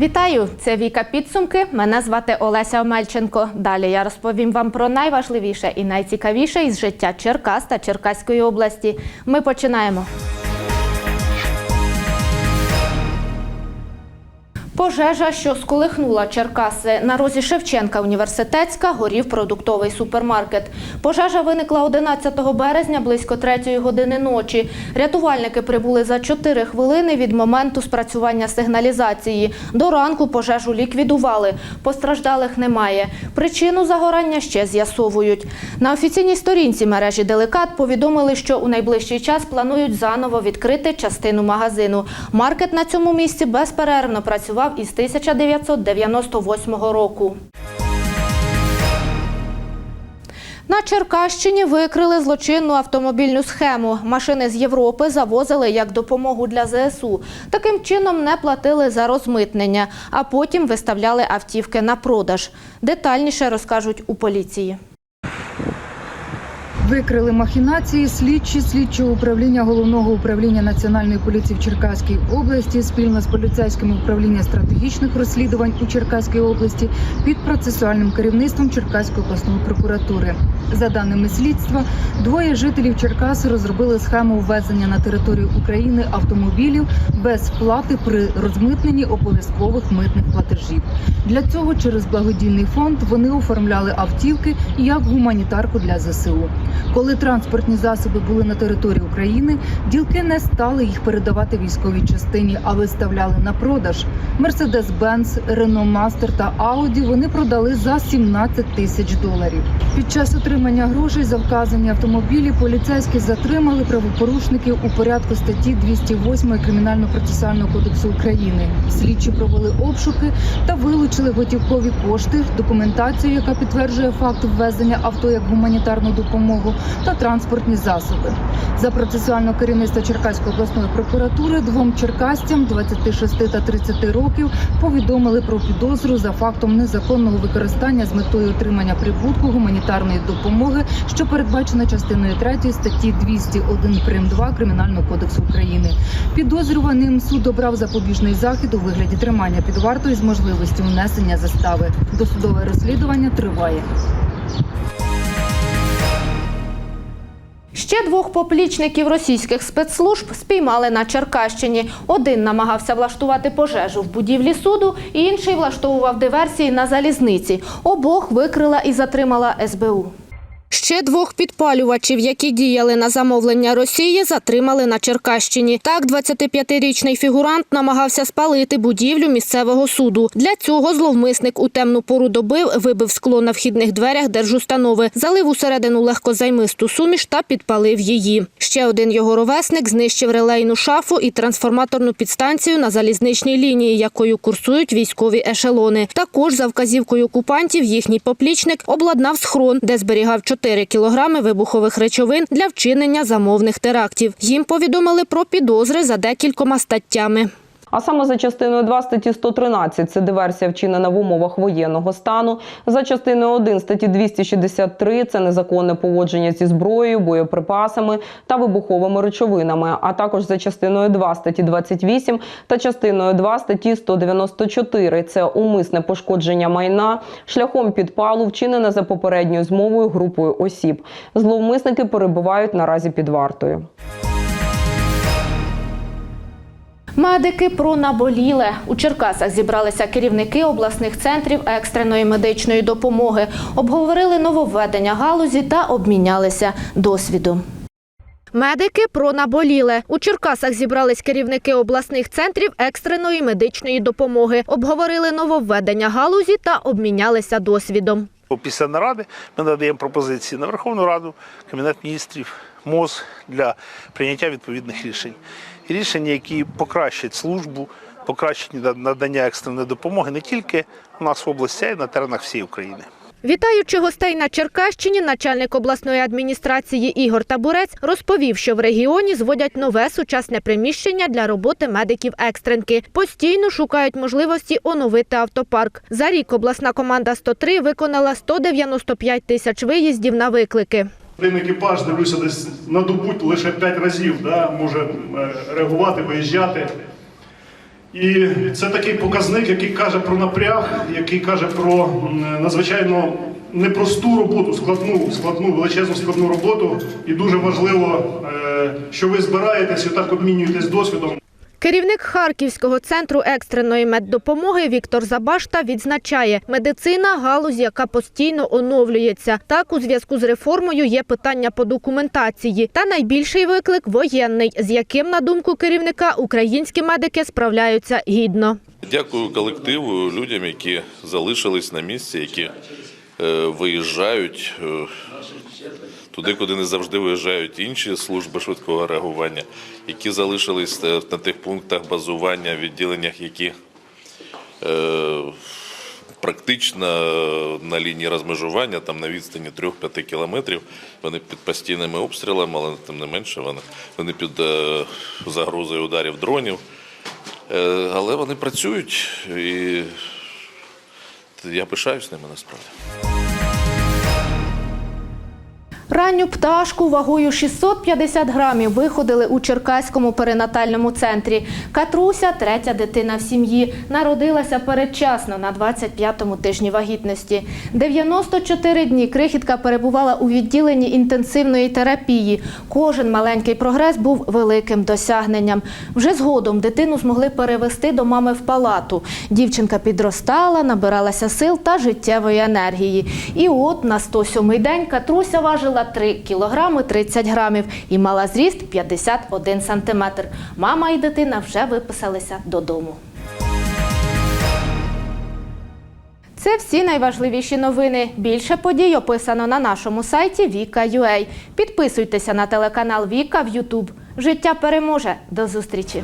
Вітаю! Це Віка Підсумки. Мене звати Олеся Омельченко. Далі я розповім вам про найважливіше і найцікавіше із життя Черкас та Черкаської області. Ми починаємо. Пожежа, що сколихнула Черкаси на розі Шевченка Університетська, горів продуктовий супермаркет. Пожежа виникла 11 березня близько 3 години ночі. Рятувальники прибули за 4 хвилини від моменту спрацювання сигналізації. До ранку пожежу ліквідували. Постраждалих немає. Причину загорання ще з'ясовують. На офіційній сторінці мережі Деликат повідомили, що у найближчий час планують заново відкрити частину магазину. Маркет на цьому місці безперервно працював із 1998 року. На Черкащині викрили злочинну автомобільну схему. Машини з Європи завозили як допомогу для ЗСУ. Таким чином не платили за розмитнення, а потім виставляли автівки на продаж. Детальніше розкажуть у поліції. Викрили махінації слідчі слідчого управління головного управління національної поліції в Черкаській області спільно з поліцейським управлінням стратегічних розслідувань у Черкаській області під процесуальним керівництвом Черкаської обласної прокуратури. За даними слідства, двоє жителів Черкас розробили схему ввезення на територію України автомобілів без сплати при розмитненні обов'язкових митних платежів. Для цього через благодійний фонд вони оформляли автівки як гуманітарку для ЗСУ. Коли транспортні засоби були на території України, ділки не стали їх передавати військовій частині, а виставляли на продаж. Mercedes-Benz, Renault Master та Audi вони продали за 17 тисяч доларів. Під час отримання грошей за вказані автомобілі поліцейські затримали правопорушників у порядку статті 208 Кримінально-процесуального кодексу України. Слідчі провели обшуки та вилучили готівкові кошти, документацію, яка підтверджує факт ввезення авто як гуманітарну допомогу, та транспортні засоби. За процесуального керівництва Черкаської обласної прокуратури двом черкасцям 26 та 30 років повідомили про підозру за фактом незаконного використання з метою отримання прибутку гуманітарної допомоги, що передбачено частиною 3 статті 201 прим. 2 Кримінального кодексу України. Підозрюваним суд обрав запобіжний захід у вигляді тримання під вартою з можливістю внесення застави. Досудове розслідування триває. Ще двох поплічників російських спецслужб спіймали на Черкащині. Один намагався влаштувати пожежу в будівлі суду, інший влаштовував диверсії на залізниці. Обох викрила і затримала СБУ. Ще двох підпалювачів, які діяли на замовлення Росії, затримали на Черкащині. Так, 25-річний фігурант намагався спалити будівлю місцевого суду. Для цього зловмисник у темну пору доби вибив скло на вхідних дверях держустанови, залив усередину легкозаймисту суміш та підпалив її. Ще один його ровесник знищив релейну шафу і трансформаторну підстанцію на залізничній лінії, якою курсують військові ешелони. Також за вказівкою окупантів їхній поплічник обладнав схрон, де зберігав 4 кілограми вибухових речовин для вчинення замовних терактів. Їм повідомили про підозри за декількома статтями. А саме за частиною 2 статті 113 – це диверсія вчинена в умовах воєнного стану. За частиною 1 статті 263 – це незаконне поводження зі зброєю, боєприпасами та вибуховими речовинами. А також за частиною 2 статті 28 та частиною 2 статті 194 – це умисне пошкодження майна шляхом підпалу, вчинене за попередньою змовою групою осіб. Зловмисники перебувають наразі під вартою. Медики про наболіле. У Черкасах зібралися керівники обласних центрів екстреної медичної допомоги, обговорили нововведення галузі та обмінялися досвідом. Медики про наболіле. У Черкасах зібрались керівники обласних центрів екстреної медичної допомоги, обговорили нововведення галузі та обмінялися досвідом. Після наради ми надаємо пропозиції на Верховну Раду, Кабінет міністрів, МОЗ для прийняття відповідних рішень. Рішення, які покращать службу, покращать надання екстреної допомоги не тільки у нас в області, а й на теренах всієї України. Вітаючи гостей на Черкащині, начальник обласної адміністрації Ігор Табурець розповів, що в регіоні зводять нове сучасне приміщення для роботи медиків екстренки. Постійно шукають можливості оновити автопарк. За рік обласна команда 103 виконала 195 тисяч виїздів на виклики. Один екіпаж, дивлюся, десь на добу лише 5 разів да, може е, реагувати, виїжджати. І це такий показник, який каже про напряг, який каже про надзвичайно непросту роботу, складну, складну, величезну складну роботу. І дуже важливо, е, що ви збираєтесь і так обмінюєтесь досвідом. Керівник Харківського центру екстреної меддопомоги Віктор Забашта відзначає, медицина – галузь, яка постійно оновлюється. Так, у зв'язку з реформою є питання по документації. Та найбільший виклик – воєнний, з яким, на думку керівника, українські медики справляються гідно. Дякую колективу, людям, які залишились на місці, які е, виїжджають е, туди, куди не завжди виїжджають інші служби швидкого реагування, які залишились е, на тих пунктах базування, відділеннях, які е, практично на лінії розмежування, там на відстані 3-5 кілометрів. Вони під постійними обстрілами, але тим не менше вони, вони під е, загрозою ударів дронів. Е, Але вони працюють і я пишаюсь ними насправді. Ранню пташку вагою 650 грамів виходили у Черкаському перинатальному центрі. Катруся, третя дитина в сім'ї, народилася передчасно на 25-му тижні вагітності. 94 дні крихітка перебувала у відділенні інтенсивної терапії. Кожен маленький прогрес був великим досягненням. Вже згодом дитину змогли перевести до мами в палату. Дівчинка підростала, набиралася сил та життєвої енергії. І от на 107-й день Катруся важила 3 кілограми 30 грамів і мала зріст 51 сантиметр. Мама і дитина вже виписалися додому. Це всі найважливіші новини. Більше подій описано на нашому сайті Віка.ua. Підписуйтеся на телеканал Віка в Ютуб. Життя переможе. До зустрічі!